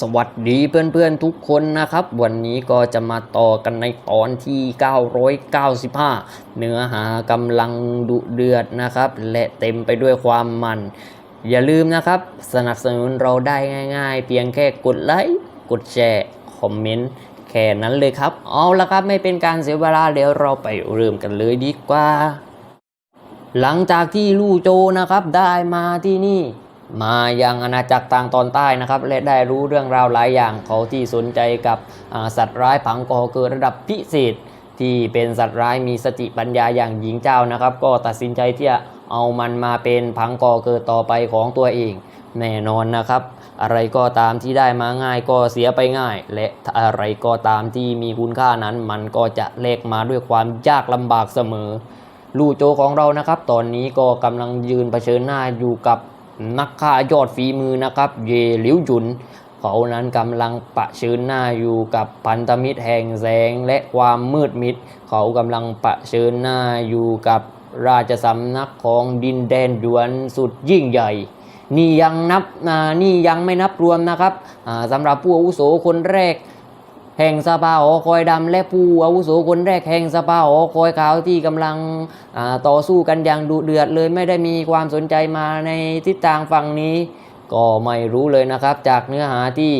สวัสดีเพื่อนๆทุกคนนะครับ วันนี้ก็จะมาต่อกันในตอนที่ 995 เนื้อหากำลังดุเดือดนะครับ และเต็มไปด้วยความมัน อย่าลืมนะครับ สนับสนุนเราได้ง่ายๆ เพียงแค่กดไลค์กดแชร์ คอมเมนต์แค่นั้นเลยครับ เอาละครับไม่เป็นการเสียเวลาเดี๋ยวเราไปเริ่มกันเลยดีกว่า หลังจากที่ลู่โจนะครับได้มาที่นี่ มายังอาณาจักรทางตอนใต้นะครับ และได้รู้เรื่องราวหลายอย่างเขาที่สนใจกับสัตว์ร้ายผังกอเกิดระดับพิเศษที่เป็นสัตว์ร้ายมีสติปัญญาอย่างหญิงเจ้านะครับ ก็ตัดสินใจที่จะเอามันมาเป็นผังกอเกิดต่อไปของตัวเอง แน่นอนนะครับ อะไรก็ตามที่ได้มาง่ายก็เสียไปง่าย และอะไรก็ตามที่มีคุณค่านั้น มันก็จะเลกมาด้วยความยากลำบากเสมอ ลู่โจของเรานะครับ ตอนนี้ก็กำลังยืนเผชิญหน้าอยู่กับ นักฆ่ายอดฝีมือนะครับ เยหลิวจุน เขานั้นกำลังปะชิญหน้าอยู่กับพันธมิตรแห่งแสงและความมืดมิด เขากำลังปะชิญหน้าอยู่กับราชสำนักของดินแดนหยวนสุดยิ่งใหญ่ นี่ยังนับนี่ยังไม่นับรวมนะครับสำหรับผู้อาวุโสคนแรก แห่งสภาหอคอยดำและผู้อาวุโสคนแรกแห่งสภาหอคอยขาวที่กำลังต่อสู้กันอย่างดุเดือดเลยไม่ได้มีความสนใจมาในทิศทางฝั่งนี้ ก็ไม่รู้เลยนะครับจากเนื้อหาที่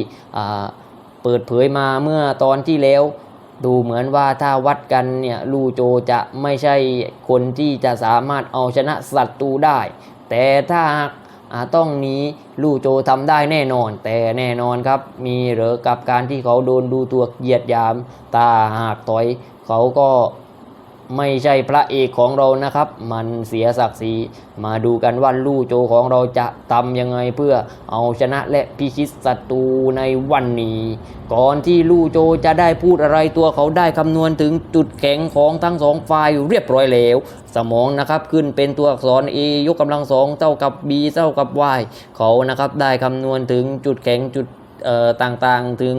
เปิดเผยมาเมื่อตอนที่แล้ว ดูเหมือนว่าถ้าวัดกันเนี่ยลูโจจะไม่ใช่คนที่จะสามารถเอาชนะศัตรูได้ แต่ถ้าหากอ่า ต้องนี้ลู่โจทำได้แน่นอน แต่แน่นอนครับ มีเหรือกับการที่เขาโดนดูตัวเหยียดยาม ตาหากถอย เขาก็ ไม่ใช่พระเอกของเรานะครับ มันเสียศักดิ์ศรีมาดูกันว่าลู่โจของเราจะทำยังไงเพื่อเอาชนะและพิชิตศัตรูในวันนี้ ก่อนที่ลู่โจจะได้พูดอะไรตัวเขาได้คำนวณถึงจุดแข็งของทั้งสองฝ่ายอยู่เรียบร้อยแล้ว สมองนะครับขึ้นเป็นตัวอักษร A ยกกำลังสองเท่ากับ B เท่ากับ Y เขานะครับได้คำนวณถึงจุดแข็งจุด ต่างๆ ถึง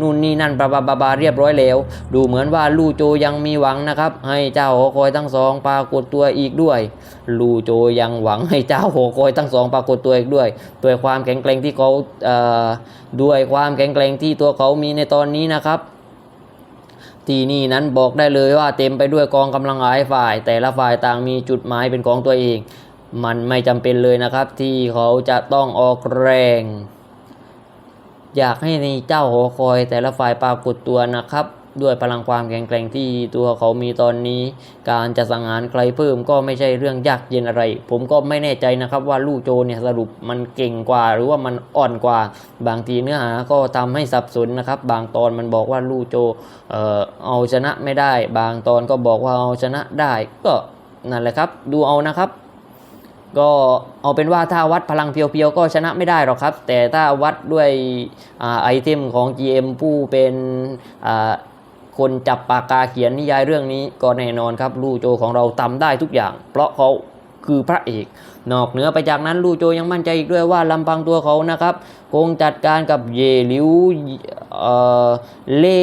นู่นนี่นั่นบาบาบาบาเรียบร้อยแล้ว ดูเหมือนว่าลู่โจยังมีหวังนะครับ ให้เจ้าหอคอยทั้งสองปรากฏตัวอีกด้วย ลู่โจยังหวังให้เจ้าหอคอยทั้งสองปรากฏตัวอีกด้วยด้วยความแข็งแกร่งที่เขาเด้วยความแข็งแกร่งที่ตัวเขามีในตอนนี้นะครับที่นี่นั้นบอกได้เลยว่าเต็มไปด้วยกองกำลังหลายฝ่าย แต่ละฝ่ายต่างมีจุดหมายเป็นของตัวเอง มันไม่จำเป็นเลยนะครับ ที่เขาจะต้องออกแรง อยากให้ในเจ้าหอคอยแต่ละฝ่ายปรากฏตัวนะครับ ด้วยพลังความแข็งแกร่งที่ตัวเขามีตอนนี้ การจะสังหารใครเพิ่มก็ไม่ใช่เรื่องยากเย็นอะไร ผมก็ไม่แน่ใจนะครับว่าลู่โจเนี่ยสรุปมันเก่งกว่า หรือว่ามันอ่อนกว่า บางทีเนื้อหาก็ทำให้สับสนนะครับ บางตอนมันบอกว่าลู่โจเอ่อเอาชนะไม่ได้ บางตอนก็บอกว่าเอาชนะได้ก็นั่นแหละครับ ดูเอานะครับ ก็เอาเป็นว่าถ้าวัดพลังเพียวๆก็ชนะไม่ได้หรอกครับ แต่ถ้าวัดด้วยอไอเทมของ GM ผู้เป็นคนจับปากกาเขียนนิยายเรื่องนี้ก็แน่นอนครับลู่โจของเราทำได้ทุกอย่าง เพราะเขาคือพระเอกนอกเหนือไปจากนั้นลู่โจยังมั่นใจอีกด้วยว่าลำพังตัวเขานะครับคงจัดการกับเย่หลิวเอ่อเล่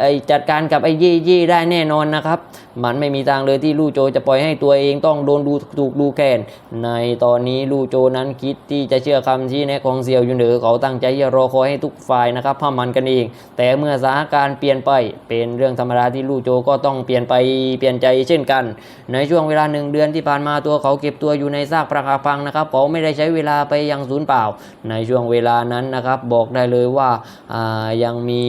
ไอจัดการกับไอเย่เย่ได้แน่นอนนะครับ มันไม่มีทางเลยที่ลู่โจจะปล่อยให้ตัวเองต้องโดนดูถูกดูแคลนในตอนนี้ลู่โจนั้นคิดที่จะเชื่อคำชี้แนะของเซียวยุนเหนือเขาตั้งใจจะรอคอยให้ทุกฝ่ายนะครับห้ามันกันเอง แต่เมื่อสถานการณ์เปลี่ยนไป เป็นเรื่องธรรมดาที่ลู่โจก็ต้องเปลี่ยนไปเปลี่ยนใจเช่นกัน ในช่วงเวลาหนึ่งเดือนที่ผ่านมาตัวเขาเก็บตัวอยู่ในซากปรักหักพังนะครับเขาไม่ได้ใช้เวลาไปยังศูนย์เปล่า ในช่วงเวลานั้นนะครับบอกได้เลยว่าอ่ายังมี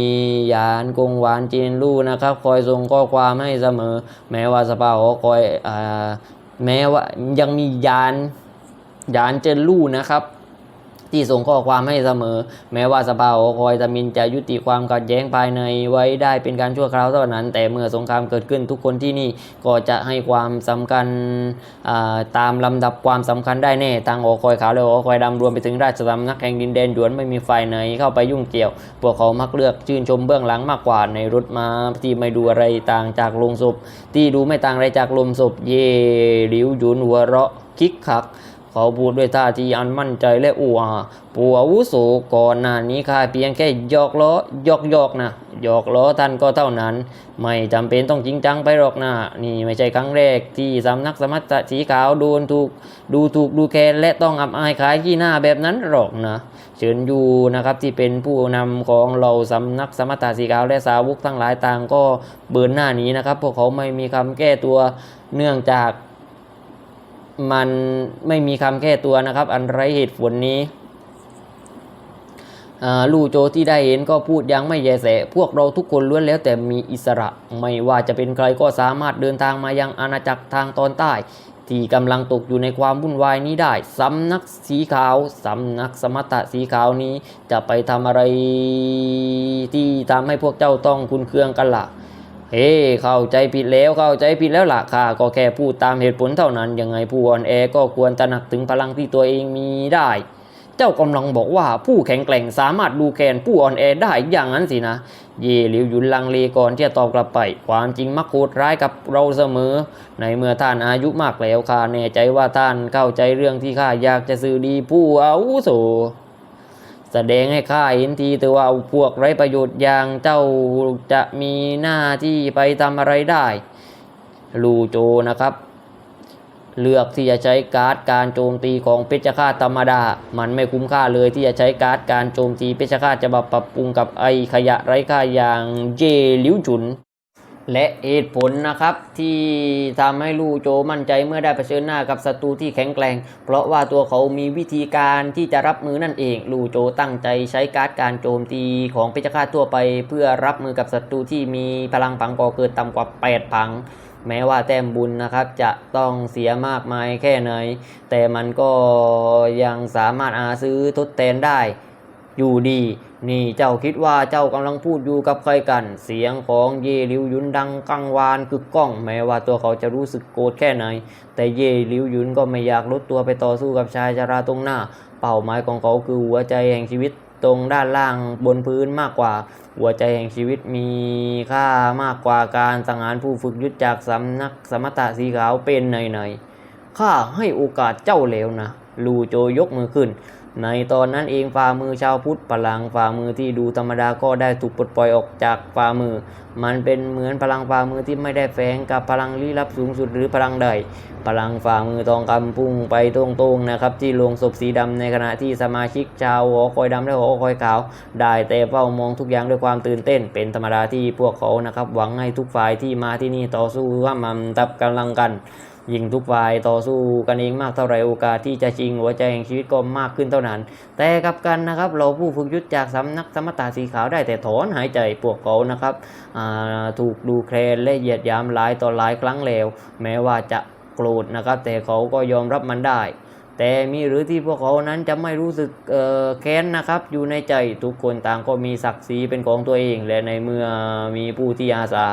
ยานกงหวานจีนลู่นะครับคอยส่งข้อความให้เสมอแม้ว่าสภาหอคอยอแม้ว่ายังมียานยานเจนลู่นะครับ ที่ส่งข้อความให้เสมอ แม้ว่าสภาหอคอยตามินจะยุติความขัดแย้งภายในไว้ได้เป็นการชั่วคราวเท่านั้น แต่เมื่อสงครามเกิดขึ้นทุกคนที่นี่ก็จะให้ความสำคัญตามลำดับความสำคัญได้แน่ทางหอคอยขาวและหอคอยดำรวมไปถึงราชสำนักแห่งดินแดนหยวนไม่มีฝ่ายไหนเข้าไปยุ่งเกี่ยว พวกเขามักเลือกชื่นชมเบื้องหลังมากกว่าในรถมาที่ไม่ดูอะไรต่างจากโลงศพ ที่ดูไม่ต่างอะไรจากลมศพเย่หลิวหยุนหัวเราะคิกคัก เขาพูดด้วยท่าทีอันมั่นใจและอูอาผู้อาวุโสก่อนหน้านี้ข้าเพียงแค่หยอกล้อหยอกหยอกนะหยอกล้อท่านก็เท่านั้น ไม่จำเป็นต้องจริงจังไปหรอกนะนี่ไม่ใช่ครั้งแรกที่สำนักสมัตสีขาวโดนถูกดูถูกดูแคลนและต้องอับอายขายขี้หน้าแบบนั้นหรอกนะเชิญยูนะครับที่เป็นผู้นำของเราสำนักสมัตาสีขาวและสาวกทั้งหลายต่างก็เบินหน้านี้นะครับพวกเขาไม่มีคำแก้ตัวเนื่องจาก มันไม่มีคำแก้ตัวนะครับ อันไรเหตุผลนี้อ่าลู่โจที่ได้เห็นก็พูดยังไม่แยแส พวกเราทุกคนล้วนแล้วแต่มีอิสระ ไม่ว่าจะเป็นใครก็สามารถเดินทางมายังอาณาจักรทางตอนใต้ ที่กำลังตกอยู่ในความวุ่นวายนี้ได้ สำนักสีขาว สำนักสมตะสีขาวนี้จะไปทำอะไรที่ทำให้พวกเจ้าต้องคุณเคืองกันละ่ะ เฮ้เข้าใจผิดแล้วเข้าใจผิดแล้วล่ะค่ะ ก็แค่พูดตามเหตุผลเท่านั้น ยังไงผู้อ่อนแอก็ควรตระหนักถึงพลังที่ตัวเองมีได้ เจ้ากำลังบอกว่าผู้แข็งแกร่งสามารถดูแกนผู้อ่อนแอได้อย่างนั้นสินะ เย่หลิวหยุนลังเลก่อนที่จะตอบกลับไป ความจริงมักโหดร้ายกับเราเสมอ ในเมื่อท่านอายุมากแล้วข้าแน่ใจว่าท่านเข้าใจเรื่องที่ข้าอยากจะสื่อดีผู้อาวุโส แสดงให้ข้าเห็นทีแต่ว่าพวกไร้ประโยชน์อย่างเจ้าจะมีหน้าที่ไปทำอะไรได้ ลูโจนะครับ เลือกที่จะใช้การ์ดการโจมตีของเพชฌฆาตธรรมดา มันไม่คุ้มค่าเลยที่จะใช้การ์ดการโจมตีเพชฌฆาตจะมาปรับปรุงกับไอขยะไร้ค่าอย่างเจลิวจุน และเหตุผลนะครับที่ทำให้ลู่โจมั่นใจเมื่อได้เผชิญหน้ากับศัตรูที่แข็งแกร่ง เพราะว่าตัวเขามีวิธีการที่จะรับมือนั่นเอง ลู่โจตั้งใจใช้การ์ดการโจมตีของเพชฌฆาตทั่วไป เพื่อรับมือกับศัตรูที่มีพลังผังก่อเกิดต่ำกว่า 8 ผัง แม้ว่าแต้มบุญนะครับจะต้องเสียมากมายแค่ไหน แต่มันก็ยังสามารถอาซื้อทดแทนได้ อยู่ดี นี่เจ้าคิดว่าเจ้ากำลังพูดอยู่กับใครกัน เสียงของเย่หลิวยุนดังกังวานกึกก้อง แม้ว่าตัวเขาจะรู้สึกโกรธแค่ไหน แต่เย่หลิวยุนก็ไม่อยากลดตัวไปต่อสู้กับชายชราตรงหน้า เป้าหมายของเขาคือหัวใจแห่งชีวิตตรงด้านล่างบนพื้นมากกว่า หัวใจแห่งชีวิตมีค่ามากกว่าการสังหารผู้ฝึกยุทธจากสำนักสมตะสีขาวเป็นหน่อยๆข้าให้โอกาสเจ้าแล้วนะลูโจยกมือขึ้น ในตอนนั้นเองฝ่ามือชาวพุทธพลังฝ่ามือที่ดูธรรมดาก็ได้ถูกปลดปล่อยออกจากฝ่ามือ มันเป็นเหมือนพลังฝ่ามือที่ไม่ได้แฝงกับพลังลี้ลับสูงสุดหรือพลังใด พลังฝ่ามือทองคำพุ่งไปตรงๆนะครับ ที่ลงศพสีดำในขณะที่สมาชิกชาวหอคอยดำและหอคอยขาว ได้แต่เฝ้ามองทุกอย่างด้วยความตื่นเต้น เป็นธรรมดาที่พวกเขานะครับหวังให้ทุกฝ่ายที่มาที่นี่ต่อสู้ว่ามันตับกำลังกัน ยิ่งทุกฝ่ายต่อสู้กันเองมากเท่าไรโอกาสที่จะชิงหัวใจแห่งชีวิตก็มากขึ้นเท่านั้น แต่กับกันนะครับ เราผู้ฝึกยุทธจากสำนักสมตาสีขาวได้แต่ถอนหายใจพวกเขานะครับถูกดูแคลนและเหยียดยามหลายต่อหลายครั้งแล้ว แม้ว่าจะโกรธนะครับ แต่เขาก็ยอมรับมันได้แต่มีหรือที่พวกเขานั้นจะไม่รู้สึกแค้นนะครับ อยู่ในใจทุกคนต่างก็มีศักดิ์ศรีเป็นของตัวเอง และในเมื่อมีผู้ที่อาสา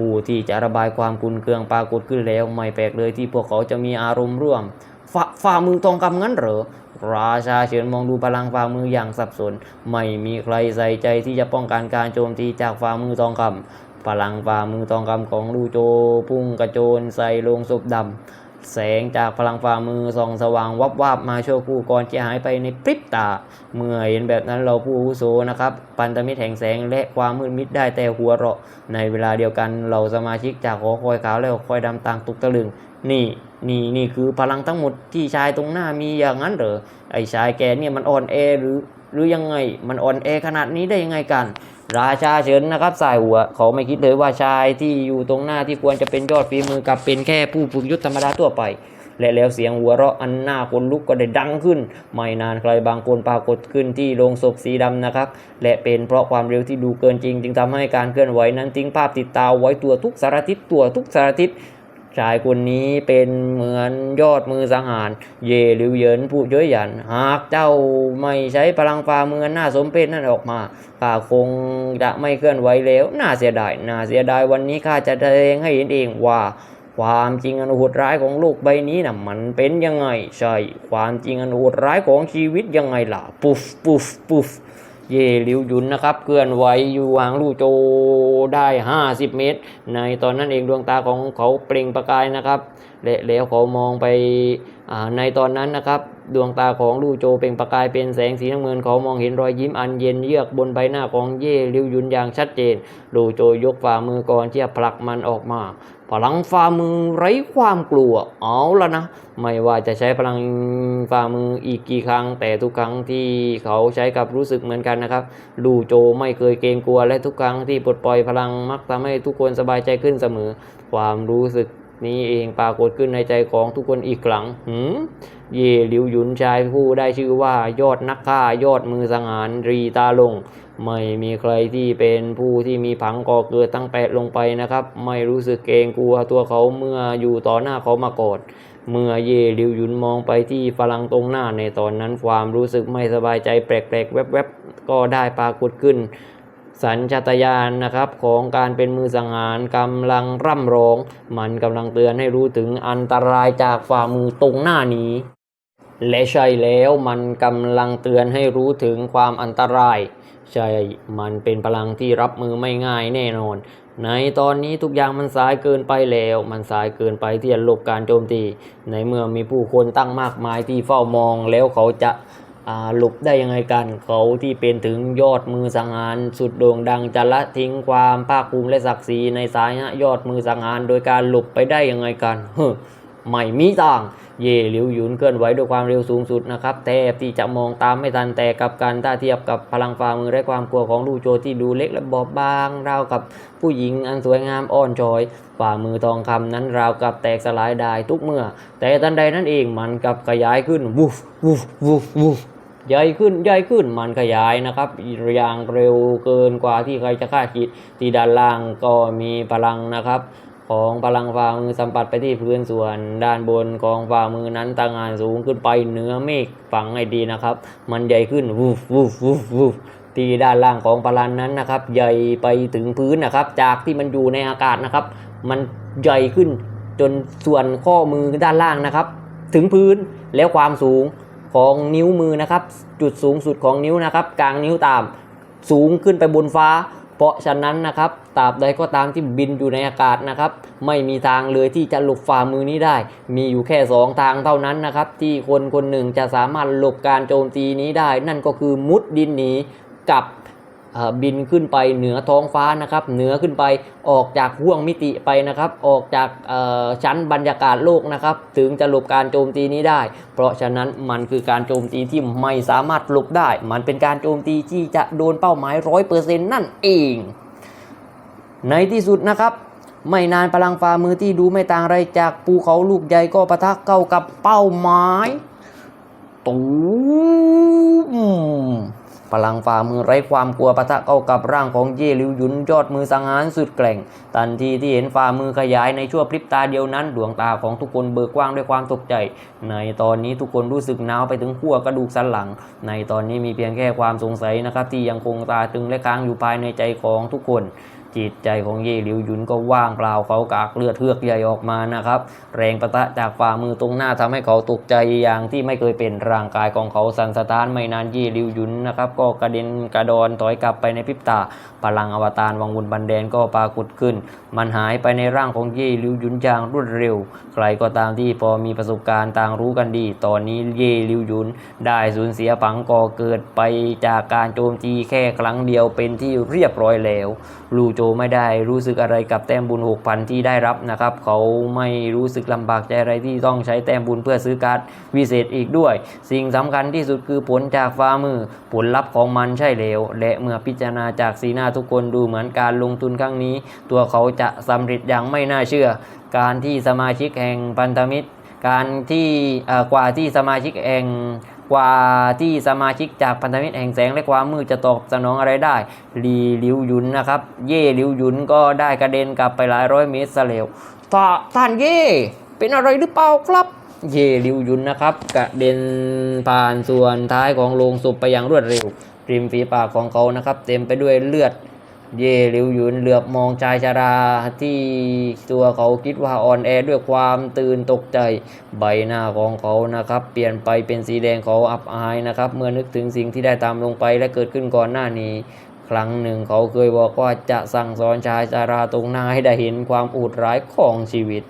ผู้ที่จะระบายความกุนเคืองปรากฏขึ้นแล้ว ไม่แปลกเลยที่พวกเขาจะมีอารมณ์ร่วมฝฝ่ามือทองคำงั้นเหรอราชาเฉินมองดูพลังฝ่ามืออย่างสับสน ไม่มีใครใส่ใจที่จะป้องกันการโจมตีจากฝ่ามือทองคำพลังฝ่ามือทองคำของลูโจพุ่งกระโจนใส่ลงศพดำ แสงจากพลังฝ่ามือส่องสว่างวับวาบมาชั่วคู่ก่อนจะหายไปในพริบตา เมื่อเห็นแบบนั้นเราผู้อุโสนะครับพันธมิตรแห่งแสงและความมืดมิดได้แต่หัวเราะ ในเวลาเดียวกันเราสมาชิกจากหอคอยขาวและหอคอยดำต่างตุกตะลึง นี่นี่นี่คือพลังทั้งหมดที่ชายตรงหน้ามีอย่างนั้นเหรอไอ้ชายแกเนี่ยมันอ่อนแอหรือหรือยังไงมันอ่อนแอขนาดนี้ได้ยังไงกัน ราชาเฉินนะครับสายหัว เขาไม่คิดเลยว่าชายที่อยู่ตรงหน้าที่ควรจะเป็นยอดฝีมือกับเป็นแค่ผู้ฝึกยุทธธรรมดาทั่วไป และแล้วเสียงหัวเราะอันหน้าคนลุกก็ได้ดังขึ้น ไม่นานใครบางคนปรากฏขึ้นที่โรงศพสีดำนะครับ และเป็นเพราะความเร็วที่ดูเกินจริง จึงทำให้การเคลื่อนไหวนั้นทิ้งภาพติดตาไว้ตัวทุกสารทิศตัวทุกสารทิศ ชายคนนี้เป็นเหมือนยอดมือสังหาร เยหลิวเยินผู้เย้ยหยัน หากเจ้าไม่ใช้พลังฝ่ามือหน้าสมเพชนั่นออกมาข้าคงจะไม่เคลื่อนไหวแล้ว น่าเสียดาย น่าเสียดายวันนี้ข้าจะแสดงให้เห็นเองว่าความจริงอันโหดร้ายของโลกใบนี้นะมันเป็นยังไง ใช่ ความจริงอันโหดร้ายของชีวิตยังไงล่ะ ปุฟปุฟปุฟ เย่หลิวหยุนนะครับเคลื่อนไหวอยู่ห่างลู่โจได้ 50 เมตร ในตอนนั้นเองดวงตาของเขาเปล่งประกายนะครับและแล้วเขามองไป ในตอนนั้นนะครับ ดวงตาของลู่โจเปล่งประกายเป็นแสงสีน้ำเงินเขามองเห็นรอยยิ้มอันเย็นเยือกบนใบหน้าของเย่ลิวยุนอย่างชัดเจน ลู่โจยกฝ่ามือก่อนที่จะผลักมันออกมา พลังฝ่ามือไร้ความกลัว เอาละนะ ไม่ว่าจะใช้พลังฝ่ามืออีกกี่ครั้ง แต่ทุกครั้งที่เขาใช้กับรู้สึกเหมือนกันนะครับ ลู่โจไม่เคยเกรงกลัวและทุกครั้งที่ปลดปล่อยพลังมักทำให้ทุกคนสบายใจขึ้นเสมอ ความรู้สึก นี้เองปรากฏขึ้นในใจของทุกคนอีกครั้งหืมเย่หลิวหยุนชายผู้ได้ชื่อว่ายอดนักฆ่ายอดมือสังหารรีตาลง ไม่มีใครที่เป็นผู้ที่มีผังก่อเกิดตั้งแปดลงไปนะครับ ไม่รู้สึกเกรงกลัวตัวเขาเมื่ออยู่ต่อหน้าเขามาก่อนเมื่อเย่หลิวหยุนมองไปที่ฝรั่งตรงหน้าในตอนนั้นความรู้สึกไม่สบายใจแปลกๆแวบๆก็ได้ปรากฏขึ้น สัญชาตญาณนะครับของการเป็นมือสังหารกำลังร่ำร้อง มันกำลังเตือนให้รู้ถึงอันตรายจากฝ่ามือตรงหน้านี้ และใช่แล้วมันกำลังเตือนให้รู้ถึงความอันตราย ใช่ มันเป็นพลังที่รับมือไม่ง่ายแน่นอน ในตอนนี้ทุกอย่างมันสายเกินไปแล้ว มันสายเกินไปที่จะหลบการโจมตี ในเมื่อมีผู้คนตั้งมากมายที่เฝ้ามองแล้วเขาจะ หลบได้ยังไงกัน เขาที่เป็นถึงยอดมือสังหารสุดโด่งดังจะละทิ้งความภาคภูมิและศักดิ์ศรีในสายยอดมือสังหารโดยการหลบไปได้ยังไงกันเฮ้อ ไม่มีทาง เย่หลิวหยุนเคลื่อนไหวด้วยความเร็วสูงสุดนะครับแทบที่จะมองตามไม่ทันแต่กับการถ้าเทียบกับพลังฝ่ามือและความกลัวของลู่โจที่ดูเล็กและบอบบางราวกับผู้หญิงอันสวยงามอ่อนช้อยฝ่ามือทองคำนั้นราวกับแตกสลายได้ทุกเมื่อ แต่ทันใดนั้นเองมันกับขยายขึ้นวูฟวูฟวูฟวูฟใหญ่ขึ้นใหญ่ขึ้นมันขยายนะครับอย่างเร็วเกินกว่าที่ใครจะคาดคิดที่ด้านล่างก็มีพลังนะครับ ของพลังฝ่ามือสัมผัสไปที่พื้นส่วนด้านบนของฝ่ามือนั้นตั้งงานสูงขึ้นไปเหนือเมฆฝังให้ดีนะครับ มันใหญ่ขึ้นวูฟวูฟวูฟวูฟที่ด้านล่างของพลังนั้นนะครับ ใหญ่ไปถึงพื้นนะครับ จากที่มันอยู่ในอากาศนะครับ มันใหญ่ขึ้นจนส่วนข้อมือด้านล่างนะครับ ถึงพื้นแล้วความสูงของนิ้วมือนะครับ จุดสูงสุดของนิ้วนะครับ กลางนิ้วตาม สูงขึ้นไปบนฟ้า เพราะฉะนั้นนะครับตราบใดก็ตามที่บินอยู่ในอากาศนะครับ ไม่มีทางเลยที่จะหลบฝ่ามือนี้ได้ มีอยู่แค่สองทางเท่านั้นนะครับ ที่คนคนหนึ่งจะสามารถหลบการโจมตีนี้ได้ นั่นก็คือมุดดินหนีกับ บินขึ้นไปเหนือท้องฟ้านะครับ เหนือขึ้นไปออกจากห่วงมิติไปนะครับ ออกจากชั้นบรรยากาศโลกนะครับ ถึงจะหลบการโจมตีนี้ได้ เพราะฉะนั้นมันคือการโจมตีที่ไม่สามารถหลบได้ มันเป็นการโจมตีที่จะโดนเป้าหมายร้อยเปอร์เซ็นต์นั่นเอง ในที่สุดนะครับไม่นานพลังฝ่ามือที่ดูไม่ต่างไรจากภูเขาลูกใหญ่ก็ปะทะเข้ากับเป้าหมายตูม พลังฝ่ามือไร้ความกลัวปะทะเข้ากับร่างของเย่ลิวหยุนยอดมือสังหารสุดแกร่ง ทันทีที่เห็นฝ่ามือขยายในชั่วพริบตาเดียวนั้น ดวงตาของทุกคนเบิกกว้างด้วยความตกใจ ในตอนนี้ทุกคนรู้สึกหนาวไปถึงขั้วกระดูกสันหลัง ในตอนนี้มีเพียงแค่ความสงสัยนะครับที่ยังคงตาตึงและค้างอยู่ภายในใจของทุกคน จิตใจของเย่หลิวหยุนก็ว่างเปล่าเขากากเลือดเทือกใหญ่ออกมานะครับ แรงประทะจากฝ่ามือตรงหน้าทำให้เขาตกใจอย่างที่ไม่เคยเป็นร่างกายของเขาสั่นสะท้านไม่นานเย่หลิวหยุนนะครับ ก็กระเด็นกระดอนถอยกลับไปในพริบตา พลังอวตารวังวนบันแดนก็ปรากฏขึ้น มันหายไปในร่างของเย่หลิวหยุนอย่างรวดเร็ว ใครก็ตามที่พอมีประสบการณ์ต่างรู้กันดี ตอนนี้เย่หลิวหยุนได้สูญเสียผังก่อเกิดไปจากการโจมตีแค่ครั้งเดียวเป็นที่เรียบร้อยแล้วลูโจไม่ได้รู้สึกอะไรกับแต้มบุญ 6,000 ที่ได้รับนะครับ เขาไม่รู้สึกลำบากใจอะไรที่ต้องใช้แต้มบุญเพื่อซื้อการ์ดวิเศษอีกด้วย สิ่งสำคัญที่สุดคือผลจากฟ้ามือ ผลลัพธ์ของมันใช่แล้วและเมื่อพิจารณาจากสีหน้าทุกคนดูเหมือนการลงทุนครั้งนี้ ตัวเขาจะสำเร็จอย่างไม่น่าเชื่อ การที่สมาชิกแห่งพันธมิตร การที่กว่าที่สมาชิกแห่ง กว่าที่สมาชิกจากพันธมิตรแห่งแสงและความมืดจะตอบสนองอะไรได้ลีหลิวหยุนนะครับ เย่หลิวหยุนก็ได้กระเด็นกลับไปหลายร้อยเมตรซะแล้วท่าท่านเย่เป็นอะไรหรือเปล่าครับ เย่หลิวหยุนนะครับ กระเด็นผ่านส่วนท้ายของโลงศพไปอย่างรวดเร็วริมฝีปากของเขานะครับ เต็มไปด้วยเลือด เย่หลิวหยุนเหลือบมองชายชาราที่ตัวเขาคิดว่าอ่อนแอด้วยความตื่นตกใจ ใบหน้าของเขานะครับ เปลี่ยนไปเป็นสีแดงเขาอับอายนะครับ เมื่อนึกถึงสิ่งที่ได้ตามลงไปและเกิดขึ้นก่อนหน้านี้ ครั้งหนึ่งเขาเคยบอกว่าจะสั่งสอนชายชาราตรงหน้าให้ได้เห็นความอุดร้ายของชีวิต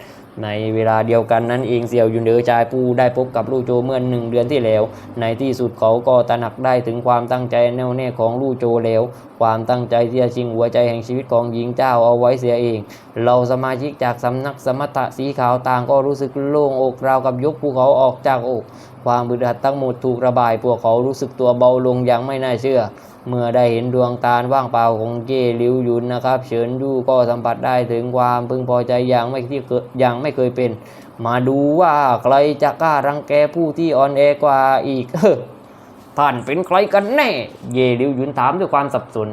ในเวลาเดียวกันนั้นเองเสียวยุนเดอชายผู้ได้พบกับลู่โจเมื่อหนึ่งเดือนที่แล้ว ในที่สุดเขาก็ตระหนักได้ถึงความตั้งใจแน่วแน่ของลู่โจแล้ว ความตั้งใจที่จะชิงหัวใจแห่งชีวิตของหญิงเจ้าเอาไว้เสียเองเราสมาชิกจากสำนักสมถะสีขาวต่างก็รู้สึกโล่งอกราวกับยกภูเขาออกจากอก ความบึดหัดทั้งหมดถูกระบายพวกเขารู้สึกตัวเบาลงอย่างไม่น่าเชื่อ เมื่อได้เห็นดวงตาว่างเปล่าของเจลิวยุนนะครับ เฉินดูก็สัมผัสได้ถึงความพึงพอใจอย่างไม่ที่เคยอย่างไม่เคยเป็น มาดูว่าใครจะกล้ารังแกผู้ที่อ่อนแอกว่าอีกท่านเป็นใครกันแน่ เยลิวยุนถามด้วยความสับสน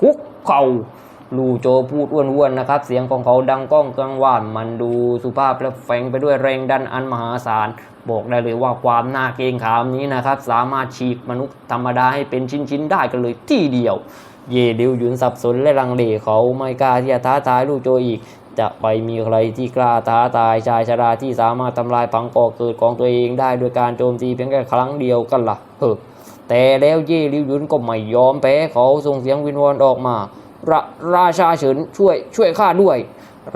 คุกเข่าลูโจพูดอ้วนๆนะครับ เสียงของเขาดังก้องกังวาน มันดูสุภาพและแฝงไปด้วยแรงดันอันมหาศาล บอกได้เลยว่าความน่าเกรงขามนี้นะครับ สามารถฉีกมนุษย์ธรรมดาให้เป็นชิ้นๆได้กันเลยที่เดียว เยลิวหยุนสับสนและลังเลเขาไม่กล้าที่จะท้าทายลูโจอีก จะไปมีใครที่กล้าท้าทายชายชราที่สามารถทำลายผังก่อเกิดของตัวเองได้โดยการโจมตีเพียงแค่ครั้งเดียวกันละ่ะเฮ้อแต่แล้วเย่ลิวยุนก็ไม่ยอมแพ้เขาส่งเสียงวินวอนออกมาราราชาเฉินช่วยช่วยข้าด้วย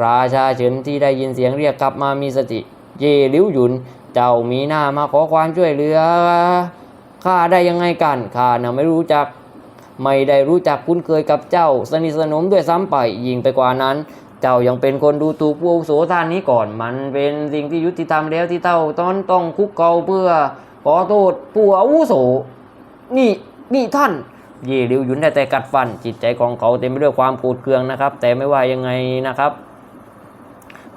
ราชาเฉินที่ได้ยินเสียงเรียกกลับมามีสติ เย่ลิวยุน เจ้ามีหน้ามาขอความช่วยเหลือข้าได้ยังไงกันข้าน่ะไม่รู้จักไม่ได้รู้จักคุ้นเคยกับเจ้า สนิทสนมด้วยซ้ำไปยิ่งไปกว่านั้น เจ้ายังเป็นคนดูถูกผู้อาวุโสท่านนี้ก่อน มันเป็นสิ่งที่ยุติธรรมแล้วที่เต้าต้อนต้องคุกเกาเพื่อขอโทษผู้อาวุโส นี่นี่ท่าน เย่ริวหยุนได้แต่กัดฟัน จิตใจของเขาเต็มไปด้วยความโกรธเคืองนะครับ แต่ไม่ว่ายังไงนะครับ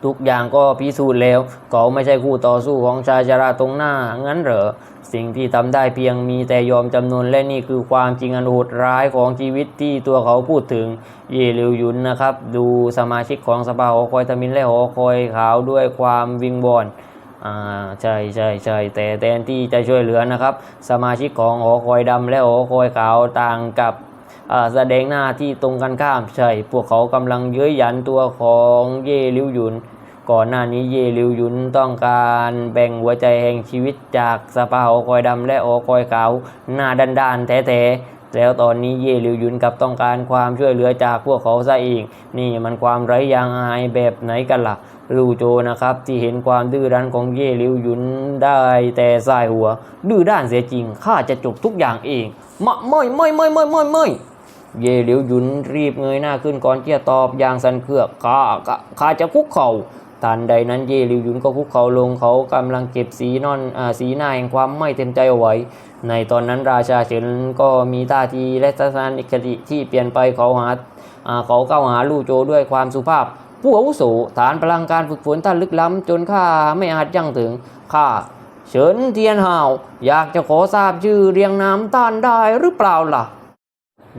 ทุกอย่างก็พิสูจน์แล้ว เขาไม่ใช่คู่ต่อสู้ของชายชราตรงหน้า งั้นเหรอ สิ่งที่ทำได้เพียงมีแต่ยอมจำนนและนี่คือความจริงอันโหดร้ายของชีวิตที่ตัวเขาพูดถึง เย่ริวยุนนะครับ ดูสมาชิกของสภาหอคอยทมินและหอคอยขาวด้วยความวิงวอนอ่าใช่ใช่ใช่แต่แทนที่จะช่วยเหลือนะครับ สมาชิกของหอคอยดำและหอคอยขาวต่างกับ แสดงหน้าที่ตรงกันข้ามใช่ พวกเขากำลังเย้ยหยันตัวของเย่ลิวหยุน ก่อนหน้านี้เย่ลิวหยุนต้องการแบ่งหัวใจแห่งชีวิตจากสภาหอคอยดำและหอคอยขาวหน้าด้านด้านๆแท้ๆแล้วตอนนี้เย่ลิวหยุนกับต้องการความช่วยเหลือจากพวกเขาซะเองนี่มันความไร้ยางอายแบบไหนกันล่ะลูโจนะครับที่เห็นความดื้อรั้นของเย่ลิวหยุนได้แต่สายหัว ดื้อด้านเสียจริงข้าจะจบทุกอย่างเองมะไม่ไม่ไม่ไม่ไม่ไม่ เย่หลิวหยุนรีบเงยหน้าขึ้นก่อนที่จะตอบอย่างสันเครือข้าข้าข้าจะคุกเข่าทันใดนั้นเย่หลิวหยุนก็คุกเข่าลงเขากำลังเก็บสีนอนอ่าสีหน้าแห่งความไม่เต็มใจเอาไว้ ในตอนนั้นราชาเฉินก็มีท่าทีและทัศนคติที่เปลี่ยนไปเขาหาอ่าเขาเข้าหาลู่โจด้วยความสุภาพ ผู้อาวุโสฐานพลังการฝึกฝนท่านลึกล้ำ จนข้าไม่อาจยั่งถึงข้าเฉินเทียนหาว อยากจะขอทราบชื่อเรียงนามท่านได้หรือเปล่าล่ะ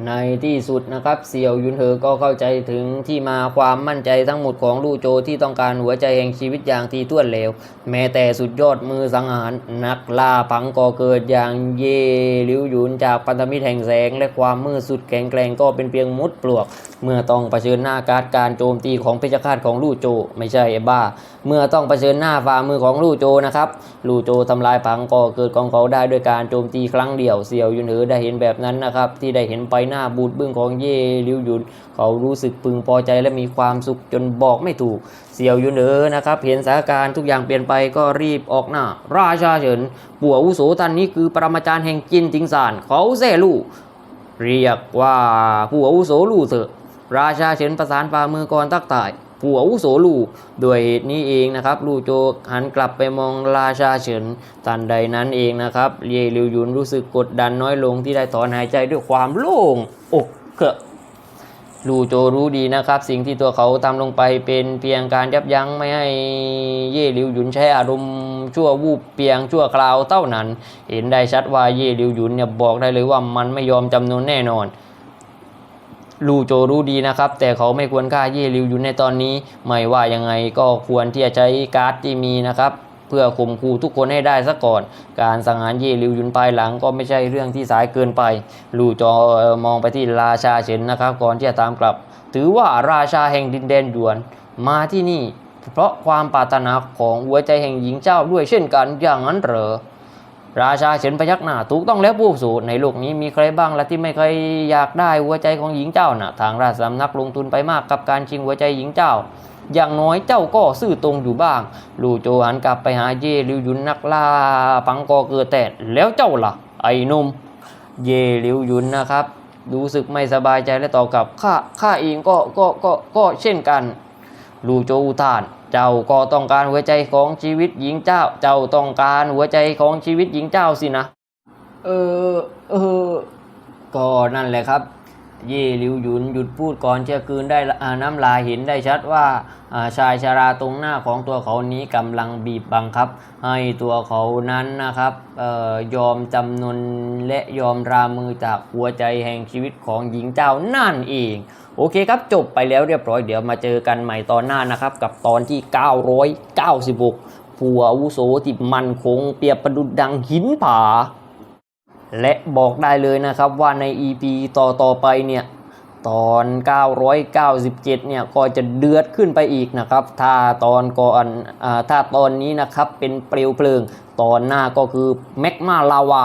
ในที่สุดนะครับเสี่ยวยุนเหอก็เข้าใจถึงที่มาความมั่นใจทั้งหมดของลู่โจที่ต้องการหัวใจแห่งชีวิตอย่างทีท่วนแล้วแม้แต่สุดยอดมือสังหารนักล่าพังก่อเกิดอย่างเย่ลิวหยุนจากพันธมิตรแห่งแสง และความมืดสุดแข็งแกร่งก็เป็นเพียงมุดปลวก เมื่อต้องเผชิญหน้าการการโจมตีของเพชฌฆาตของลู่โจ ไม่ใช่ไอ้บ้า เมื่อต้องเผชิญหน้าฝ่ามือของลู่โจนะครับลู่โจทำลายผังก่อเกิดของเขาได้ด้วยการโจมตีครั้งเดียวเสี่ยวยุนเหอได้เห็นแบบนั้นนะครับที่ได้เห็นไปหน้าบูดบึ้งของเย่ลิวหยุนเขารู้สึกพึงพอใจและมีความสุขจนบอกไม่ถูก เสี่ยวยุนเหอนะครับ เห็นสถานการณ์ทุกอย่างเปลี่ยนไปก็รีบออกหน้า ราชาเฉินปู่อุโสท่านนี้คือปรมาจารย์แห่งจินจิงซานเขาแซ่ลู่เรียกว่าผู้อุโสลู่เถอะราชาเฉินประสานฝ่ามือก่อนตักตาย ผู้อาวุโสลู่ด้วยเหตุนี้เองนะครับลู่โจหันกลับไปมองราชาเฉินทันใดนั้นเองนะครับเย่ลิวยุนรู้สึกกดดันน้อยลงที่ได้ถอนหายใจด้วยความโล่งอกเกอะลู่โจรู้ดีนะครับ สิ่งที่ตัวเขาทำลงไปเป็นเพียงการยับยั้งไม่ให้เย่หลิวหยุนใช้อารมณ์ชั่ววูบเพียงชั่วคราวเท่านั้น เห็นได้ชัดว่าเย่หลิวหยุนเนี่ยบอกได้เลยว่ามันไม่ยอมจำนนแน่นอน ลูโจรู้ดีนะครับ แต่เขาไม่ควรฆ่าเยริวหยุนในตอนนี้ ไม่ว่ายังไงก็ควรที่จะใช้การ์ดที่มีนะครับเพื่อข่มขู่ทุกคนให้ได้ซะก่อน การสังหารเยริวยุนภายหลังก็ไม่ใช่เรื่องที่สายเกินไป ลู่จอมองไปที่ราชาเฉินนะครับ ก่อนที่จะตามกลับ ถือว่าราชาแห่งดินแดนหยวน มาที่นี่ เพราะความปรารถนาของหัวใจแห่งหญิงเจ้าด้วยเช่นกันอย่างนั้นเหรอ ราชาเฉินพยักหน้าถูกต้องแล้วผู้สูในโลกนี้มีใครบ้างละที่ไม่เคยอยากได้หัวใจของหญิงเจ้าน่ะ ทางราชสำนักลงทุนไปมากกับการชิงหัวใจหญิงเจ้า อย่างน้อยเจ้าก็ซื่อตรงอยู่บ้าง ลู่โจหันกลับไปหาเย่หลิวยุนนักล่าปังกอเกิดแต่แล้วเจ้าล่ะ ไอ้หนุ่มเย่หลิวยุนนะครับรู้สึกไม่สบายใจและตอบกลับข้าข้าเองก็ก็ก็ก็เช่นกัน ลู่โจอุทาน เจ้าก็ต้องการหัวใจของชีวิตหญิงเจ้า เจ้าต้องการหัวใจของชีวิตหญิงเจ้าสินะ เออ เออ ก็นั่นแหละครับ เย่หลิวหยุนหยุดพูดก่อนเชื่อกลืนได้น้ำลายเห็นได้ชัดว่าชายชาราตรงหน้าของตัวเขานี้กำลังบีบบังคับ ให้ตัวเขานั้นนะครับออยอมจำนนและยอมรามือจากหัวใจแห่งชีวิตของหญิงเจ้านั่นเองโอเคครับ จบไปแล้วเรียบร้อยเดี๋ยวมาเจอกันใหม่ตอนหน้านะครับ กับตอนที่ 996 ผัวอาวุโสที่มันคงเปรียบประดุดดังหินผา และบอกได้เลยนะครับว่าใน EP ต่อต่อๆไปเนี่ยตอน 997 เนี่ยก็จะเดือดขึ้นไปอีกนะครับ ถ้าตอนก่อนอถ้าตอนนี้นะครับเป็นเปลวเพลิง ตอนหน้าก็คือแมกมาลาวา